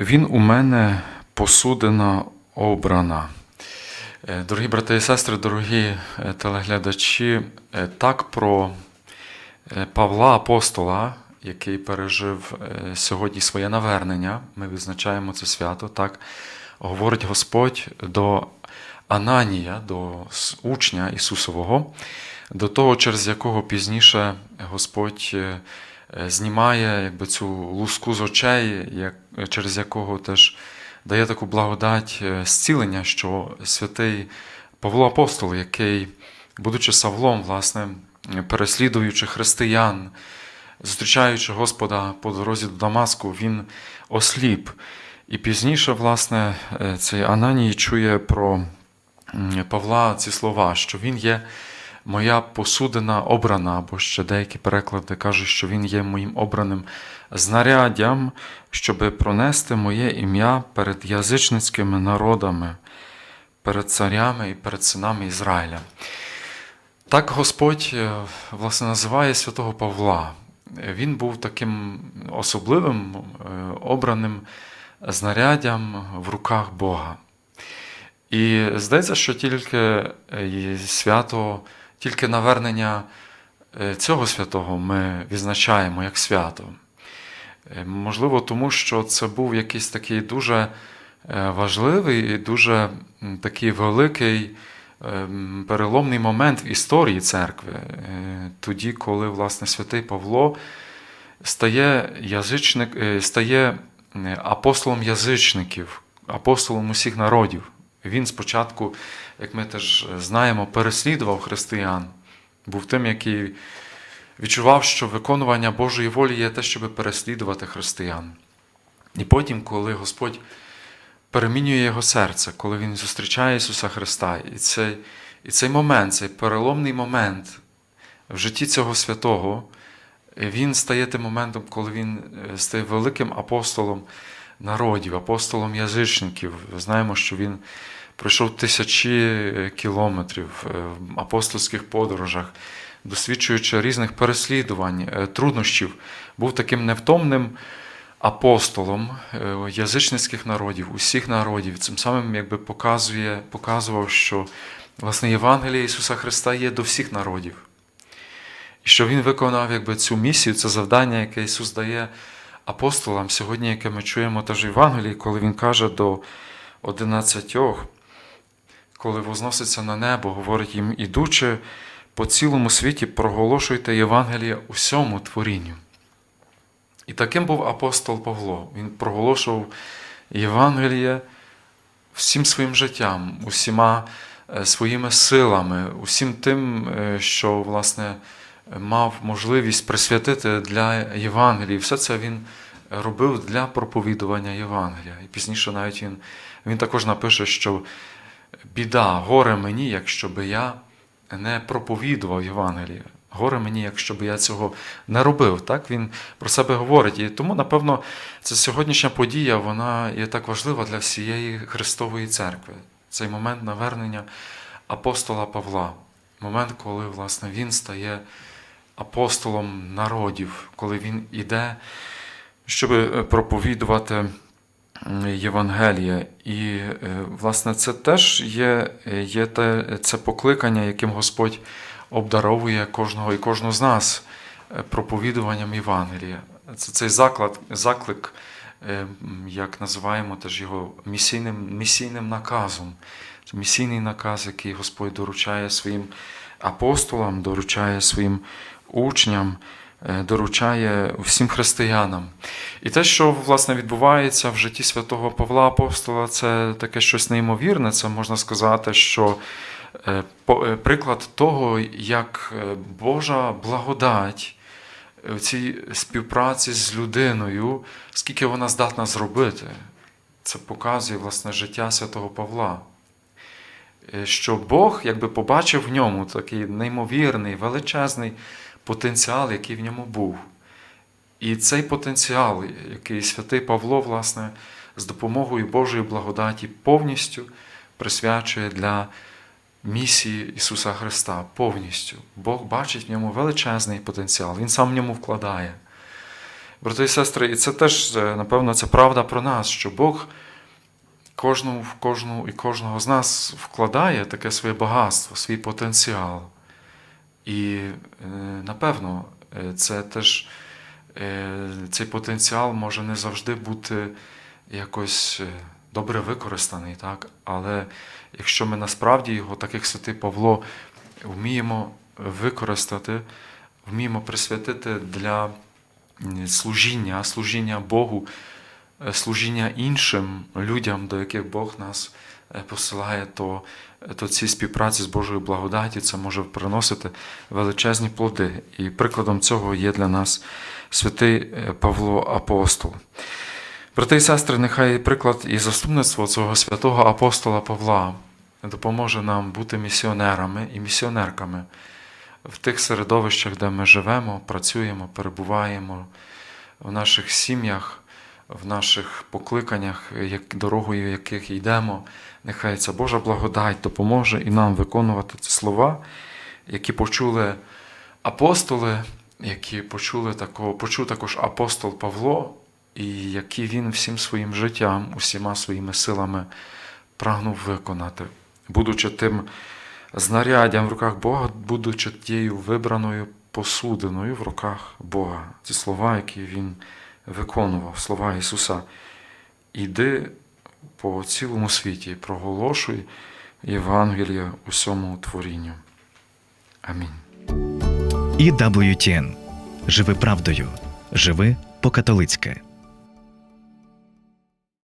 Він у мене посудина обрана. Е, Дорогі брати і сестри, дорогі е, телеглядачі, е, так про Павла Апостола, який пережив сьогодні своє навернення, ми відзначаємо це свято, так говорить Господь до Ананія, до учня Ісусового, до того, через якого пізніше Господь знімає якби, цю луску з очей, як, через якого теж дає таку благодать е, зцілення, що святий Павло Апостол, який, будучи Савлом, власне, переслідуючи християн, зустрічаючи Господа по дорозі до Дамаску, він осліп. І пізніше, власне, е, цей Ананій чує про Павла ці слова, що він є моя посудина обрана, або ще деякі переклади кажуть, що він є моїм обраним знаряддям, щоби пронести моє ім'я перед язичницькими народами, перед царями і перед синами Ізраїля. Так Господь е, власне називає святого Павла. Він був таким особливим, е, обраним знаряддям в руках Бога. І здається, що тільки е, свято, тільки навернення е, цього святого ми відзначаємо як свято. Е, Можливо, тому що це був якийсь такий дуже е, важливий і дуже такий великий переломний момент в історії церкви, тоді, коли власне святий Павло стає, язичник, стає апостолом язичників, апостолом усіх народів. Він спочатку, як ми теж знаємо, переслідував християн, був тим, який відчував, що виконування Божої волі є те, щоб переслідувати християн. І потім, коли Господь перемінює його серце, коли він зустрічає Ісуса Христа, і цей, і цей момент, цей переломний момент в житті цього святого, він стає тим моментом, коли він е, стає великим апостолом народів, апостолом язичників. Знаємо, що він пройшов тисячі кілометрів е, в апостольських подорожах, досвідчуючи різних переслідувань, е, труднощів, був таким невтомним апостолом е, язичницьких народів, усіх народів. Цим самим якби показує, показував, що власне Євангеліє Ісуса Христа є до всіх народів. І що Він виконав якби, цю місію, це завдання, яке Ісус дає апостолам сьогодні, яке ми чуємо теж в Євангелії, коли Він каже до одинадцятьох, коли возноситься на небо, говорить їм, ідучи по цілому світі, проголошуйте Євангеліє усьому творінню. І таким був апостол Павло. Він проголошував Євангеліє всім своїм життям, усіма е, своїми силами, усім тим, е, що, власне, мав можливість присвятити для Євангелії. Все це він робив для проповідування Євангелія. І пізніше навіть він, він також напише, що біда, горе мені, якщо би я не проповідував Євангелія. Горе мені, якщо б я цього не робив. Так він про себе говорить. І тому, напевно, ця сьогоднішня подія вона є так важлива для всієї Христової церкви. Цей момент навернення апостола Павла, момент, коли власне він стає апостолом народів, коли він іде, щоб е, проповідувати Євангелія. І, е, власне, це теж є, є те, це покликання, яким Господь обдаровує кожного і кожну з нас е, проповідуванням Євангелія. Це цей заклад, заклик, е, як називаємо теж його місійним, місійним наказом. Це місійний наказ, який Господь доручає своїм апостолам, доручає своїм учням, е, доручає всім християнам. І те, що власне відбувається в житті святого Павла Апостола, це таке щось неймовірне. Це можна сказати, що е, е, приклад того, як Божа благодать в цій співпраці з людиною, скільки вона здатна зробити. Це показує власне життя святого Павла. Е, Що Бог якби побачив в ньому такий неймовірний, величезний потенціал, який в ньому був. І цей потенціал, який святий Павло, власне, з допомогою Божої благодаті повністю присвячує для місії Ісуса Христа. Повністю. Бог бачить в ньому величезний потенціал, Він сам в ньому вкладає. Брати і сестри, і це теж, е, напевно, це правда про нас, що Бог кожну, в кожну і кожного з нас вкладає таке своє багатство, свій потенціал. І, е, напевно, е, це теж е, цей потенціал може не завжди бути якось добре використаний, так? але якщо ми насправді його, так як святий Павло, вміємо використати, вміємо присвятити для служіння, служіння Богу, служіння іншим людям, до яких Бог нас е, посилає, то, то ці співпраці з Божою благодаті це може приносити величезні плоди. І прикладом цього є для нас святий е, Павло Апостол. Брати і сестри, нехай приклад і заступництво цього святого апостола Павла допоможе нам бути місіонерами і місіонерками в тих середовищах, де ми живемо, працюємо, перебуваємо, в наших сім'ях, в наших покликаннях, як дорогою яких йдемо. Нехай ця Божа благодать допоможе і нам виконувати ці слова, які почули апостоли, які почули такого, почув також апостол Павло, і які він всім своїм життям, усіма своїми силами прагнув виконати, будучи тим знаряддям в руках Бога, будучи тією вибраною посудиною в руках Бога. Ці слова, які він виконував, слова Ісуса. Іди по цілому світі, проголошуй Євангелія усьому творінню. Амінь. EWTN. Живи правдою. Живи по-католицьки.